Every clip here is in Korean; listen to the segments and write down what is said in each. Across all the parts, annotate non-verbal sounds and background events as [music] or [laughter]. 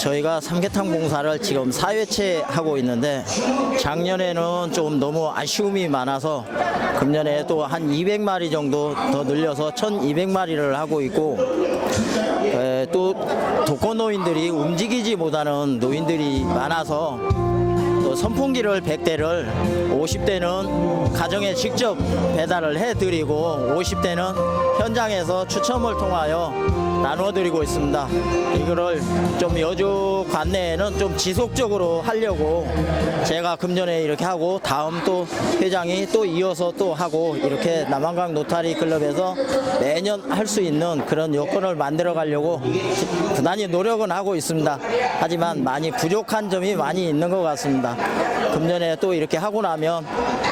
저희가 삼계탕 봉사를 지금 4회째 하고 있는데 작년에는 좀 너무 아쉬움이 많아서 금년에 또 한 200마리 정도 더 늘려서 1200마리를 하고 있고 에, 또 독거노인들이 움직이지 못하는 노인들이 많아서 또 선풍기를 100대를 50대는 가정에 직접 배달을 해드리고 50대는 현장에서 추첨을 통하여 나눠드리고 있습니다. 이거를 좀 여주 관내에는 좀 지속적으로 하려고 제가 금년에 이렇게 하고 다음 또 회장이 또 이어서 또 하고 이렇게 남한강 노타리 클럽에서 매년 할 수 있는 그런 여건을 만들어 가려고 부단히 노력은 하고 있습니다. 하지만 많이 부족한 점이 많이 있는 것 같습니다. 금년에 또 이렇게 하고 나면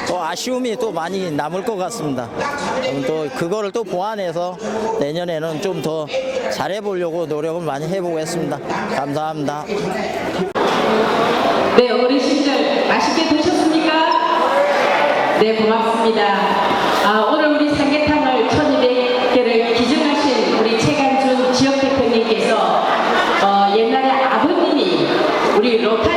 또 아쉬움이 또 많이 남을 것 같습니다. 또 그거를 또 보완해서 내년에는 좀 더 잘해보려고 노력을 많이 해보겠습니다. 감사합니다. 네, 어르신들 맛있게 드셨습니까? 네, 고맙습니다. 아, 오늘 우리 삼계탕을 1200개를 기증하신 우리 최강준 지역 대표님께서 어, 옛날에 아버님이 우리 로타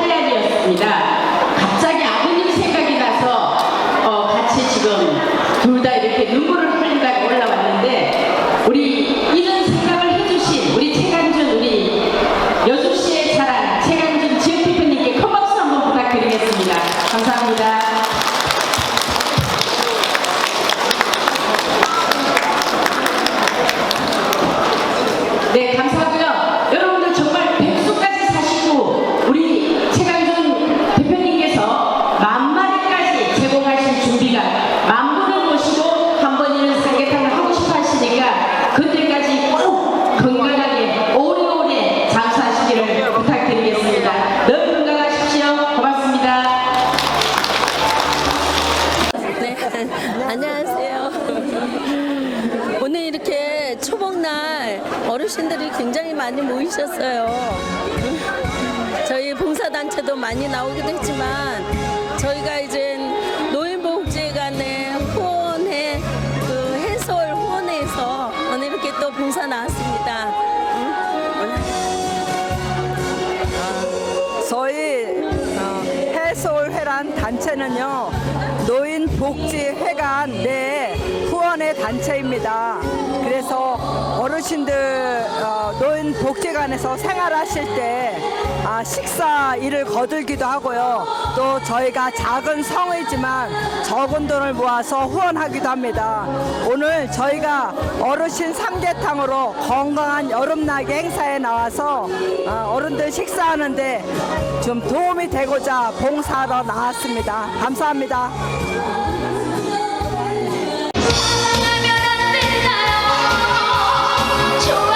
안녕하세요. [laughs] 오늘 이렇게 초복날 어르신들이 굉장히 많이 모이셨어요. 저희 봉사단체도 많이 나오기도 했지만 저희가 이제 노인복지관에 후원회 그 해설 후원회에서 오늘 이렇게 또 봉사 나왔습니 단체는요 노인 복지 회관 내 후원의 단체입니다. 그래서 어르신들 어, 노인 복지관에서 생활하실 때 아, 식사 일을 거들기도 하고요. 또 저희가 작은 성이지만 적은 돈을 모아서 후원하기도 합니다. 오늘 저희가 어르신 삼계탕으로 건강한 여름나기 행사에 나와서 어, 어른들 식사하는데 좀 도움이 되고자 봉사하러 나왔습니다. 있습니다. 감사합니다. 감사합니다.